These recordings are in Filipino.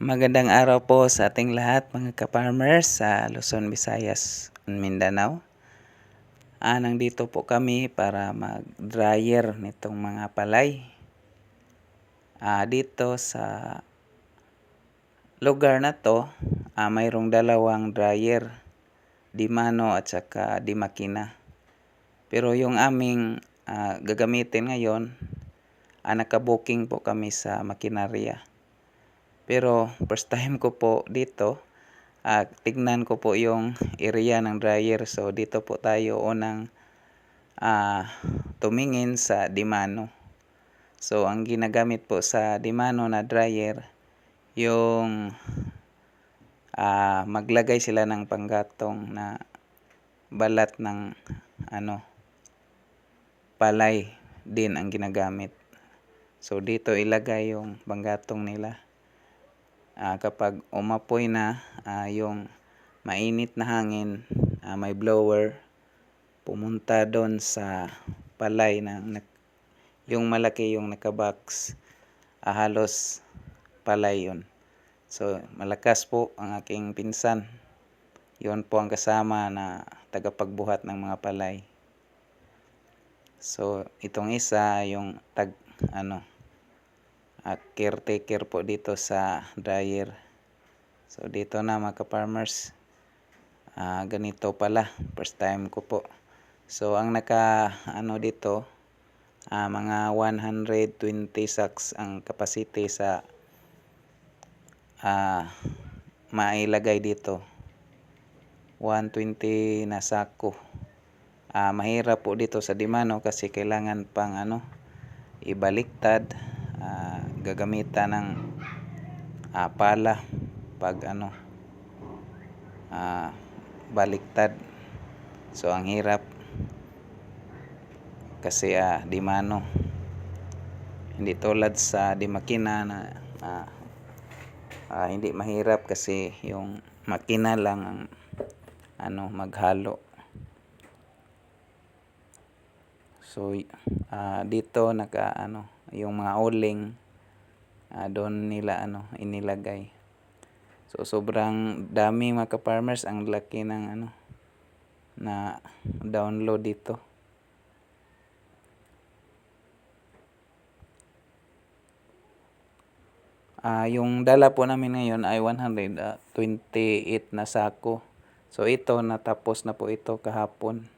Magandang araw po sa ating lahat mga ka-farmers sa Luzon, Visayas, Mindanao. Ah, nandito po kami para mag-dryer nitong mga palay. Ah, dito sa lugar na to, ah, mayroong dalawang dryer, di mano at saka di makina. Pero yung aming ah, gagamitin ngayon, ah, nakabuking po kami sa makinarya. Pero first time ko po dito, uh, tignan ko po yung area ng dryer. So dito po tayo unang uh, tumingin sa Dimano. So ang ginagamit po sa Dimano na dryer, yung uh, maglagay sila ng panggatong na balat ng ano palay din ang ginagamit. So dito ilagay yung panggatong nila uh, kapag umapoy na uh, yung mainit na hangin, uh, may blower, pumunta doon sa palay na, na yung malaki yung nakabox, uh, halos palay yun. So malakas po ang aking pinsan. Yun po ang kasama na tagapagbuhat ng mga palay. So itong isa yung tag ano uh, caretaker po dito sa dryer. So dito na mga ka-farmers, uh, ganito pala, first time ko po. So ang naka ano dito, uh, mga 120 sacks ang capacity sa uh, mailagay dito. 120 na sako. Uh, mahirap po dito sa Dimano kasi kailangan pang ano ibaliktad gagamitan ng uh, pala pag ano uh, baliktad. So ang hirap. Kasi uh, di mano hindi tulad sa di makina na uh, uh, hindi mahirap kasi yung makina lang ang ano maghalo. So uh, dito naka ano yung mga uling uh, doon nila ano inilagay. So sobrang dami mga ka-farmers ang laki ng ano na download dito. Uh, yung dala po namin ngayon ay 128 na sako. So ito natapos na po ito kahapon.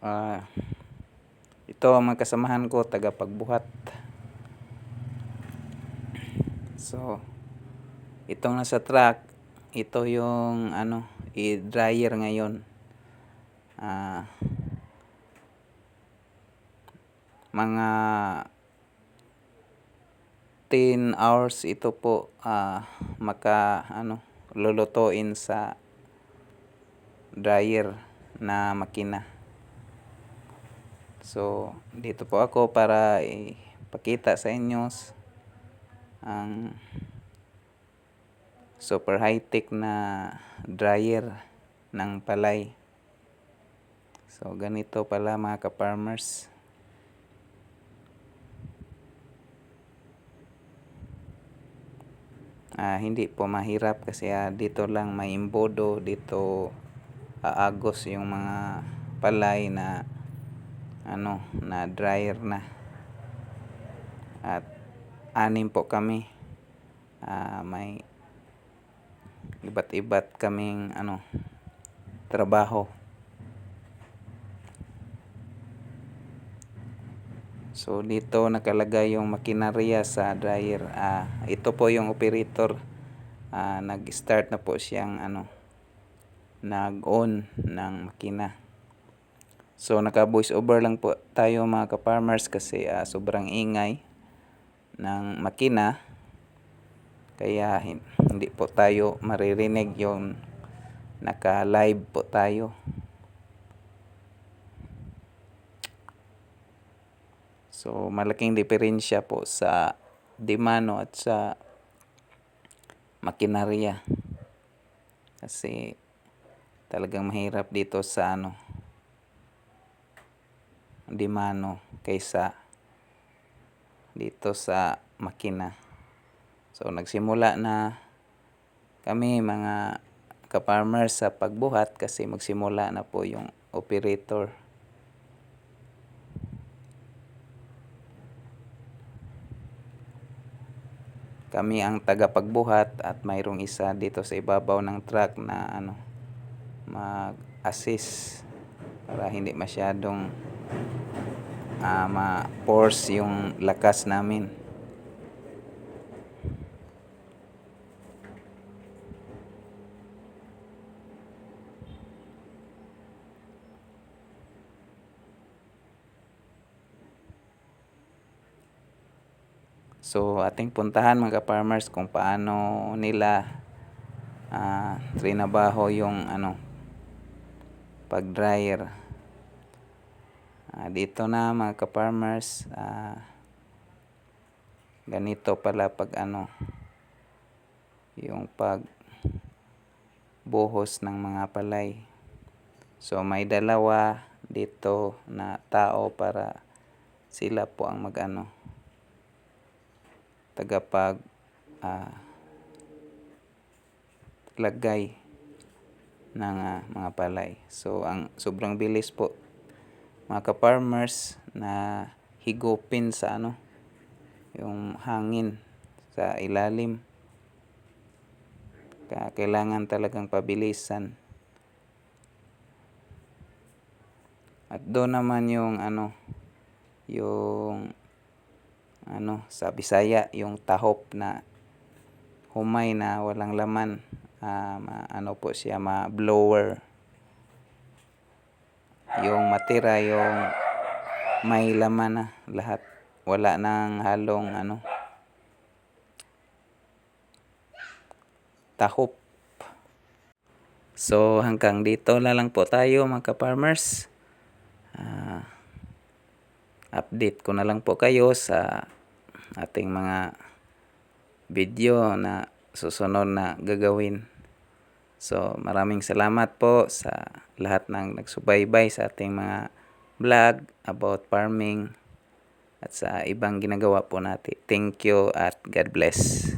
Uh, ito ang mga kasamahan ko tagapagbuhat So, itong nasa truck, ito yung ano, i-dryer ngayon. Uh, mga 10 hours ito po uh, maka ano lulutuin sa dryer na makina. So, dito po ako para ipakita sa inyo ang super high-tech na dryer ng palay. So ganito pala mga ka-farmers. Ah, hindi po mahirap kasi ah, dito lang may imbodo, dito aagos yung mga palay na ano na dryer na at anim po kami. Uh, may iba't iba't kaming ano trabaho. So dito nakalagay yung makinarya sa dryer. Uh, ito po yung operator. Uh, nag start na po siyang ano nag on ng makina. So naka voice over lang po tayo mga ka farmers kasi uh, sobrang ingay ng makina kaya hindi po tayo maririnig yung naka live po tayo. So malaking diferensya po sa dimano at sa makinarya. Kasi talagang mahirap dito sa ano dimano kaysa dito sa makina. So nagsimula na kami mga ka-farmers sa pagbuhat kasi magsimula na po yung operator. Kami ang tagapagbuhat at mayroong isa dito sa ibabaw ng truck na ano mag-assist para hindi masyadong ah, ma-force yung lakas namin. So ating puntahan mga farmers kung paano nila ah, trinabaho yung ano pag dryer. Ah, dito na mga ka-farmers ah, ganito pala pag ano yung pag buhos ng mga palay. So may dalawa dito na tao para sila po ang mag-ano tagapag ah, lagay ng ah, mga palay. So ang sobrang bilis po mga ka-farmers na higupin sa ano yung hangin sa ilalim. Kaya kailangan talagang pabilisan. At doon naman yung ano yung ano sa Bisaya yung tahop na humay na walang laman ma- ano po siya ma blower yung matira yung may laman na lahat. Wala nang halong ano tahop. So hanggang dito na lang po tayo mga ka-farmers. Ah, update ko na lang po kayo sa ating mga video na susunod na gagawin. So maraming salamat po sa lahat ng nagsubaybay sa ating mga vlog about farming at sa ibang ginagawa po natin. Thank you at God bless.